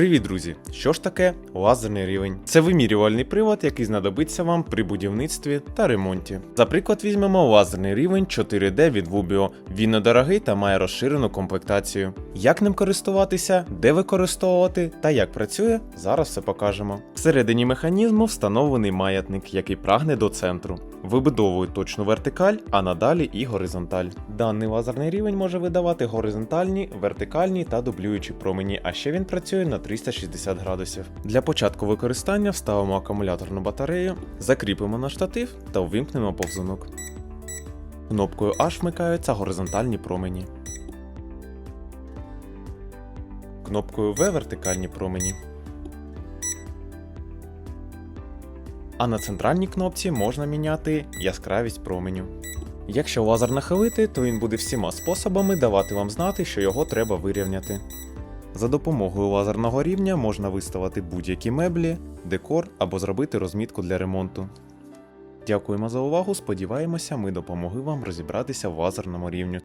Привіт, друзі! Що ж таке лазерний рівень? Це вимірювальний прилад, який знадобиться вам при будівництві та ремонті. За приклад візьмемо лазерний рівень 4D від Vubio. Він недорогий та має розширену комплектацію. Як ним користуватися, де використовувати та як працює, зараз все покажемо. Всередині механізму встановлений маятник, який прагне до центру. Вибудовує точну вертикаль, а надалі і горизонталь. Даний лазерний рівень може видавати горизонтальні, вертикальні та дублюючі промені, а ще він працює на 360 градусів. Для початку використання вставимо акумуляторну батарею, закріпимо на штатив та увімкнемо повзунок. Кнопкою H вмикаються горизонтальні промені. Кнопкою V вертикальні промені. А на центральній кнопці можна міняти яскравість променю. Якщо лазер нахилити, то він буде всіма способами давати вам знати, що його треба вирівняти. За допомогою лазерного рівня можна виставити будь-які меблі, декор або зробити розмітку для ремонту. Дякуємо за увагу. Сподіваємося, ми допомогли вам розібратися в лазерному рівню.